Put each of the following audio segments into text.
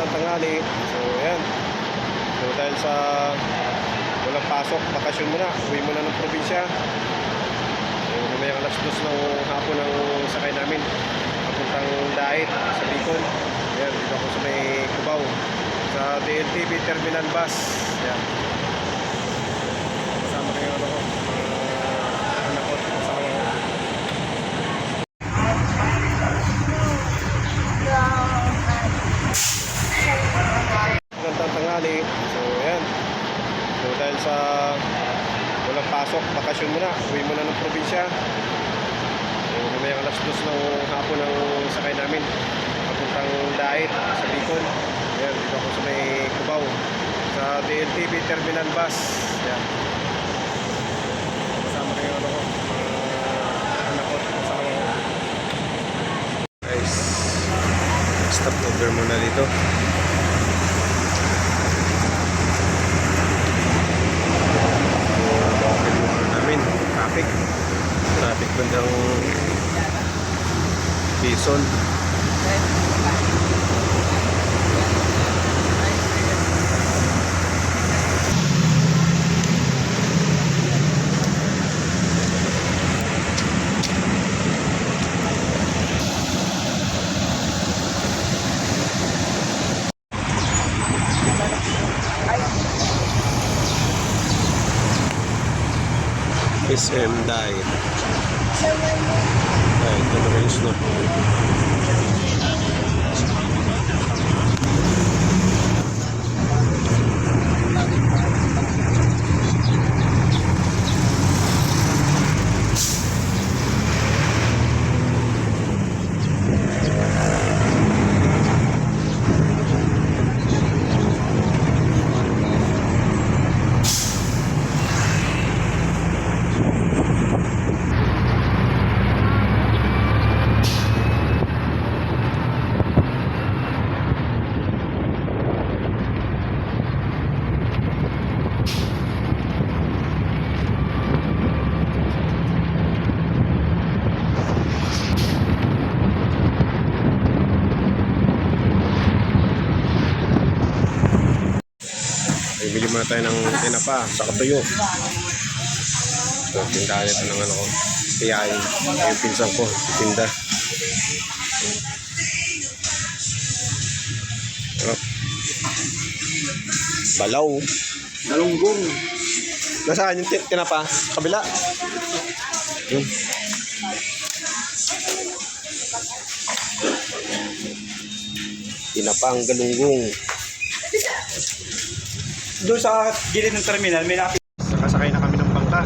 magandang tanghali. So, ayan. So, dahil sa walang pasok, bakasyon muna. Uwi muna ng probinsya. So, mamaya alas dos ng hapon ang sakay namin. Papuntang Dait sa Bicol. Ayan, dito ako sa may Cubao. Sa DLTV Terminal Bus. Ayan. Kasama kayo ano ko. mga anak ko, kasama ko. Tanghali. So, ayan. So, dahil sa walang pasok, bakasyon muna. Uwi muna ng probinsya. So, mamaya alas dos ng hapon ang sakay namin. Papuntang Dait sa Bicol. Ayan, dito ako sa may Cubao. Sa DLTV Terminal Bus. Ayan. Kasama kayo ano ko. mga anak. Guys, stop over muna dito. Bakit yung ano namin, traffic. Bandang Bison. SM Diet. Ay, ito na muna tayo ng tinapa sa katuyo. Ito, tindahan ito ng ano ko. Tiyain. Yung pinsan ko, tinda. Oh. Balaw. Dalunggong. Nasaan yung tin- tinapa? Kabila. Yun. Tinapang galunggong. Doon sa gilid ng terminal, may nakapit. Nakasakay na kami ng bangka.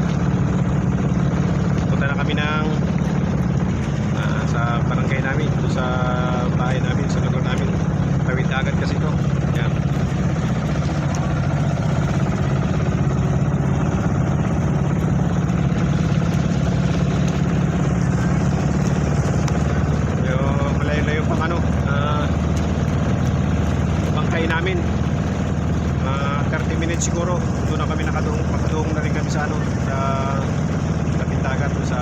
Punta na kami ng ah, sa barangay namin, doon sa bahay namin, sa lugar namin. Tawid dagat kasi ito. Yan. Yung malayo-layo pang ano, ah, bangkay namin 30 minutes siguro. Doon na kami nakadung makadung na rin kami sa ano sa kapit dagat sa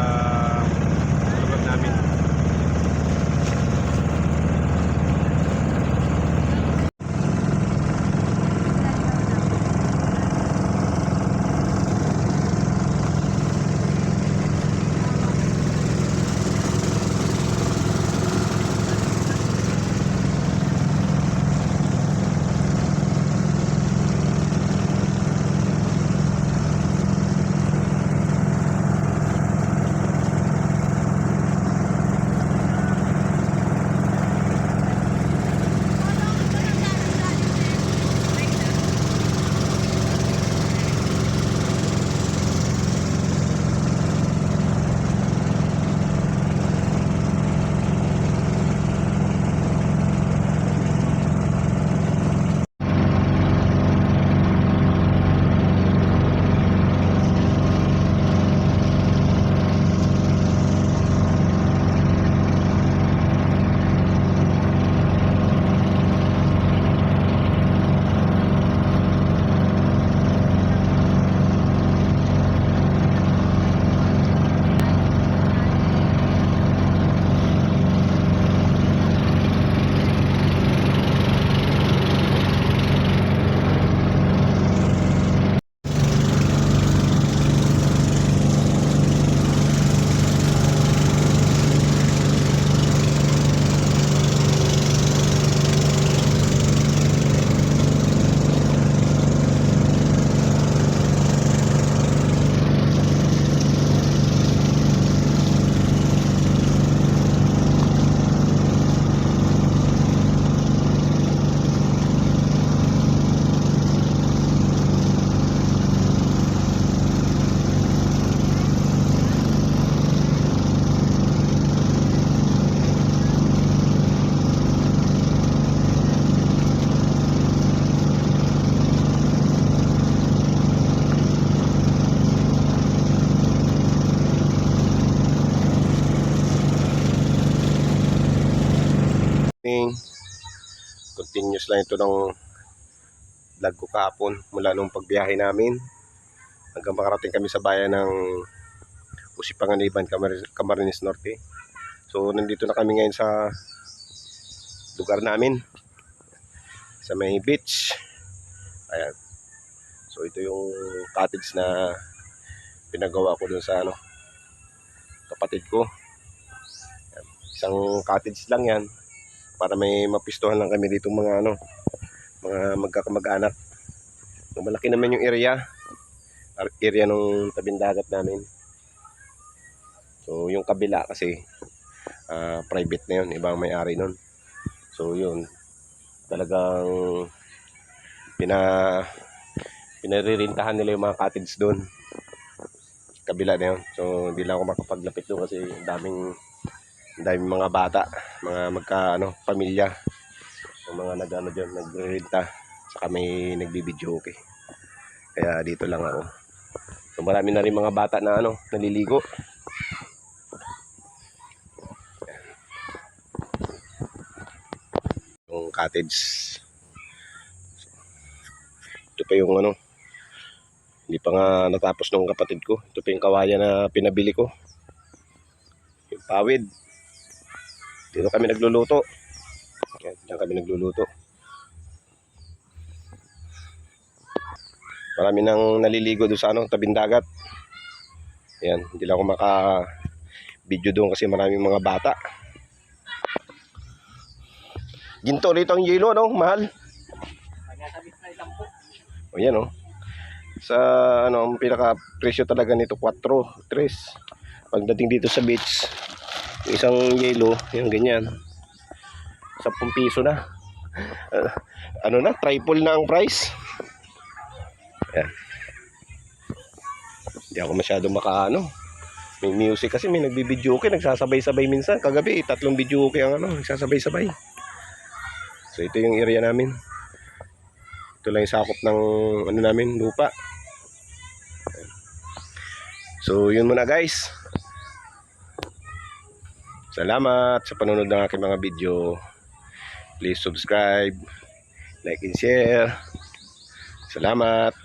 morning. Continuous lang ito ng vlog ko kahapon mula nung pagbiyahe namin hanggang makarating kami sa bayan ng Usipanganiban, Camar- Camarines Norte. So nandito na kami ngayon sa lugar namin sa may beach. Ayan. So ito yung cottage na pinagawa ko dun sa ano kapatid ko. Isang cottage lang yan para may mapistuhan lang kami dito mga ano mga magkakamag-anak. Malaki naman yung area ar- area nung tabing dagat namin. So yung kabila kasi ah, private na yun, ibang may-ari nun. So yun, talagang pina pinaririntahan nila yung mga cottage doon. Kabila na yun. So hindi lang ako makapaglapit doon kasi daming daming mga bata, mga magka ano, pamilya. Yung mga nag-ano diyan, nagrerenta. Saka may nagbibideo okay. Kaya dito lang ako. So marami na rin mga bata na ano, naliligo. Yung cottage. Ito pa yung ano, hindi pa nga natapos nung kapatid ko. Ito pa yung kawayan na pinabili ko. Yung pawid. Dito kami nagluluto. Yan, diyan kami nagluluto. Marami nang naliligo doon sa ano, tabing dagat. Hindi lang ako maka video doon kasi maraming mga bata. Ginto rito ang yelo, no? Mahal. O yan, oh. Sa ano, ang pinaka presyo talaga nito 4, 3. Pagdating dito sa beach, isang yelo, yung ganyan. 10 piso na. Ah, ano na, triple na ang price. Yan. Hindi ako masyado makaano. May music kasi may nagbibideo okay, nagsasabay-sabay minsan. Kagabi, tatlong video okay ang ano, nagsasabay-sabay. So ito yung area namin. Ito lang yung sakop ng ano namin, lupa. So, yun muna guys. Salamat sa panonood ng aking mga video. Please subscribe, like and share. Salamat.